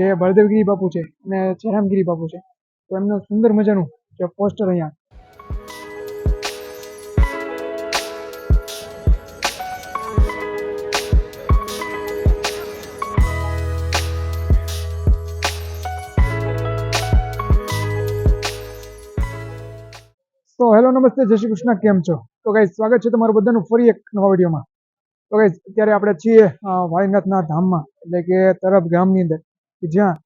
જે બળદેવગીરી બાપુ છે અને જયરામગીરી બાપુ છે. તો એમનું સુંદર મજાનું જે પોસ્ટર અહીંયા. તો હેલો, નમસ્તે, જય શ્રી કૃષ્ણ, કેમ છો? તો ગાઈઝ સ્વાગત છે તમારું બધાનું ફરી એક નવા વિડીયોમાં. તો ગાઈઝ અત્યારે આપણે છીએ વાળીનાથના ધામમાં, એટલે કે તરફ ગામની અંદર. કે જ્યાં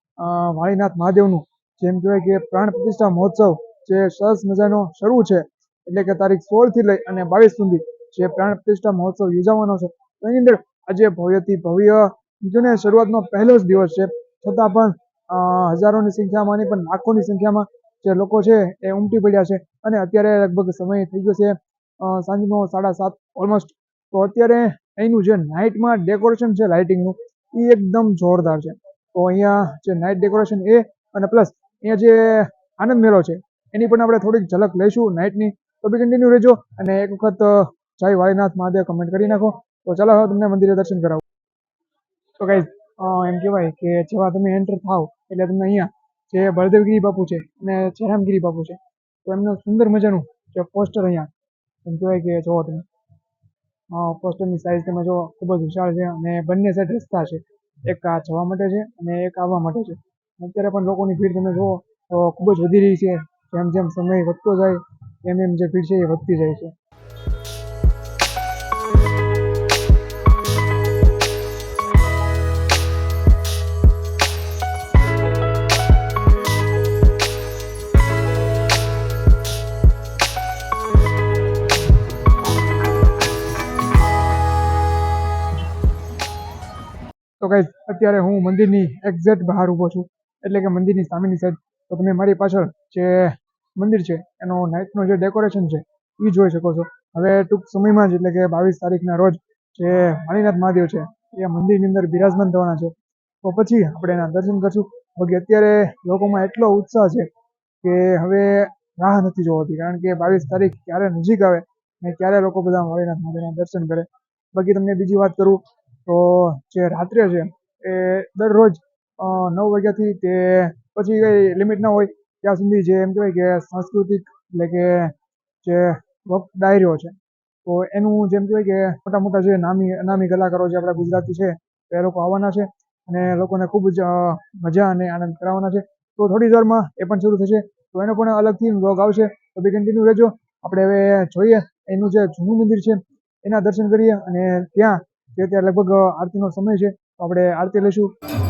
વાળીનાથ મહાદેવનું જેમ કહેવાય કે પ્રાણ પ્રતિષ્ઠા મહોત્સવ જે સરસ મજાનો શરૂ છે, એટલે કે તારીખ સોળથી લઈ અને બાવીસ સુધી જે પ્રાણ પ્રતિષ્ઠા મહોત્સવ યોજાવાનો છે. એની અંદર આજે ભવ્યથી ભવ્ય જોને શરૂઆતનો પહેલો જ દિવસ છે. છતાં પણ હજારોની સંખ્યામાં નહીં, પણ લાખોની સંખ્યામાં જે લોકો છે એ ઉમટી પડ્યા છે. અને અત્યારે લગભગ સમય થઈ ગયો છે સાંજનો સાડા સાત ઓલમોસ્ટ તો અત્યારે અહીંનું જે નાઇટમાં ડેકોરેશન છે લાઇટિંગનું એ એકદમ જોરદાર છે. તો અહીંયા જે નાઇટ ડેકોરેશન એ અને પ્લસ અહીંયા જે આનંદ મેળો છે, એની પણ આપણે થોડીક ઝલક લઈશું નાઇટની તો બી કન્ટિન્યુ રહેજો અને એક વખત જય વાળીનાથ મહાદેવ કમેન્ટ કરી નાખો. તો ચાલો હવે તમને મંદિરે દર્શન કરાવું. તો ગાઈઝ એમ કહેવાય કે જેવા તમે એન્ટર થાવ, એટલે તમને અહીંયા જે બળદેવગીરી બાપુ છે અને જયરામગીરી બાપુ છે, તો એમનું સુંદર મજાનું જે પોસ્ટર અહીંયા, એમ કહેવાય કે જોવો તમે. પોસ્ટરની સાઇઝ તમે જો ખૂબ જ વિશાળ છે અને બંને સાઈડ રસ્તા છે. એક આ જવા માટે છે અને એક આવવા માટે છે. અત્યારે પણ લોકોની ભીડ તમે જુઓ તો ખૂબ જ વધી રહી છે. જેમ જેમ સમય વધતો જાય, એમ એમ જે ભીડ છે એ વધતી જાય છે. તો ગાઈઝ અત્યારે હું મંદિરની એક્ઝેક્ટ બહાર ઊભો છું. એટલે કે મંદિરની સામેની સાઈડ તો તમે મારી પાછળ જે મંદિર છે, એનો નાઇટનો જે ડેકોરેશન છે એ જોઈ શકો છો. હવે ટૂંક સમયમાં જ, એટલે કે બાવીસ તારીખના રોજ જે વાણીનાથ મહાદેવ છે, એ મંદિરની અંદર બિરાજમાન થવાના છે. તો પછી આપણે એના દર્શન કરશું. બાકી અત્યારે લોકોમાં એટલો ઉત્સાહ છે કે હવે રાહ નથી જોવાતી. કારણ કે બાવીસ તારીખ ક્યારે નજીક આવે ને ક્યારે લોકો બધા વાણીનાથ મહાદેવના દર્શન કરે. બાકી તમને બીજી વાત કરું તો જે રાત્રે છે, એ દરરોજ નવ વાગ્યાથી તે પછી કંઈ લિમિટ ના હોય, ત્યાં સુધી જે એમ કહેવાય કે સાંસ્કૃતિક એટલે કે જે વક ડાયરીઓ છે, તો એનું જેમ કહેવાય કે મોટા મોટા જે નામી નામી કલાકારો જે આપણા ગુજરાતી છે, એ લોકો આવવાના છે અને લોકોને ખૂબ જ મજા અને આનંદ કરાવવાના છે. તો થોડી વારમાં એ પણ શરૂ થશે, તો એનો પણ અલગથી વ્લોગ આવશે, તો બી કન્ટિન્યુ રહેજો. આપણે હવે જોઈએ, એનું જે જૂનું મંદિર છે, એના દર્શન કરીએ અને ત્યાં જે અત્યારે લગભગ આરતીનો સમય છે તો આપણે આરતી લઈશું.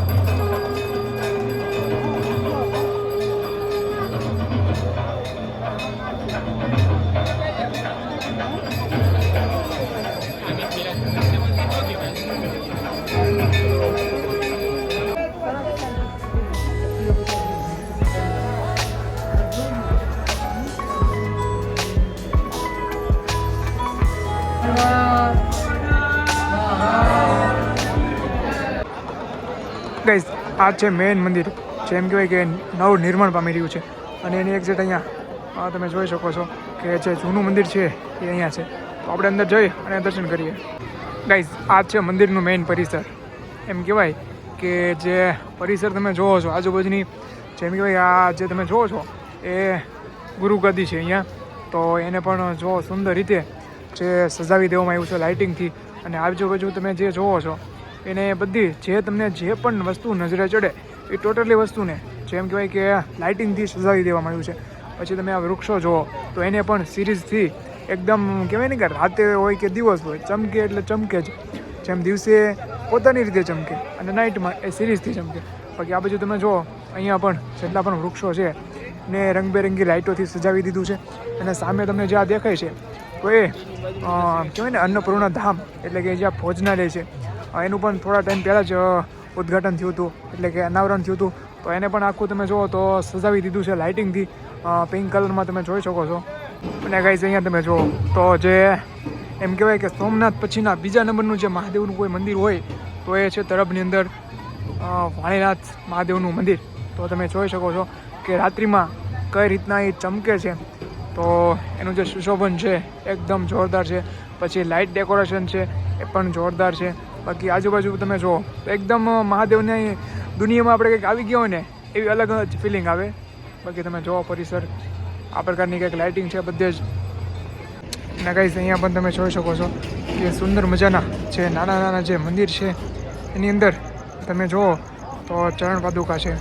ગાઈઝ આ છે મેઇન મંદિર, જેમ કહેવાય કે નવું નિર્માણ પામી રહ્યું છે. અને એની એક્ઝેક્ટ અહીંયા તમે જોઈ શકો છો કે જે જૂનું મંદિર છે, એ અહીંયા છે. તો આપણે અંદર જઈ અને દર્શન કરીએ. ગાઈઝ આ છે મંદિરનું મેઇન પરિસર. એમ કહેવાય કે જે પરિસર તમે જોવો છો, આજુબાજુની, જેમ કહેવાય આ જે તમે જોવો છો, એ ગુરુગદી છે અહીંયા. તો એને પણ જો સુંદર રીતે જે સજાવી દેવામાં આવ્યું છે લાઇટિંગથી અને આજુબાજુ તમે જે જોવો છો એને બધી જે તમને જે પણ વસ્તુ નજરે ચડે એ ટોટલી વસ્તુને, જેમ કહેવાય કે લાઇટિંગથી સજાવી દેવામાં આવ્યું છે. પછી તમે આ વૃક્ષો જુઓ, તો એને પણ સિરીઝથી એકદમ કહેવાય ને કે રાતે હોય કે દિવસ હોય, ચમકે એટલે ચમકે જ. જેમ દિવસે પોતાની રીતે ચમકે અને નાઇટમાં એ સિરીઝથી ચમકે. બાકી આ બાજુ તમે જુઓ, અહીંયા પણ જેટલા પણ વૃક્ષો છે, ને રંગબેરંગી લાઇટોથી સજાવી દીધું છે. અને સામે તમને જે આ દેખાય છે, તો એ કહેવાય ને અન્નપૂર્ણા ધામ, એટલે કે જ્યાં ભોજનાલય છે. એનું પણ થોડા ટાઈમ પહેલાં જ ઉદ્ઘાટન થયું હતું, એટલે કે અનાવરણ થયું હતું. તો એને પણ આખું તમે જુઓ તો સજાવી દીધું છે લાઇટિંગથી. પિંક કલરમાં તમે જોઈ શકો છો. અને ગાઈઝ અહીંયા તમે જુઓ તો જે એમ કહેવાય કે સોમનાથ પછીના બીજા નંબરનું જે મહાદેવનું કોઈ મંદિર હોય, તો એ છે તરફની અંદર વાણીનાથ મહાદેવનું મંદિર. તો તમે જોઈ શકો છો કે રાત્રિમાં કઈ રીતના એ ચમકે છે. તો એનું જે સુશોભન છે, એકદમ જોરદાર છે. પછી લાઇટ ડેકોરેશન છે, એ પણ જોરદાર છે. બાકી આજુબાજુ તમે જુઓ, એકદમ મહાદેવની દુનિયામાં આપણે કંઈક આવી ગયો હોય ને, એવી અલગ જ ફિલિંગ આવે. બાકી તમે જુઓ પરિસર, આ પ્રકારની કંઈક લાઇટિંગ છે બધે જ. અને અહીંયા પણ તમે જોઈ શકો છો કે સુંદર મજાના જે નાના નાના જે મંદિર છે, એની અંદર તમે જુઓ તો ચરણ પાદુકા છે.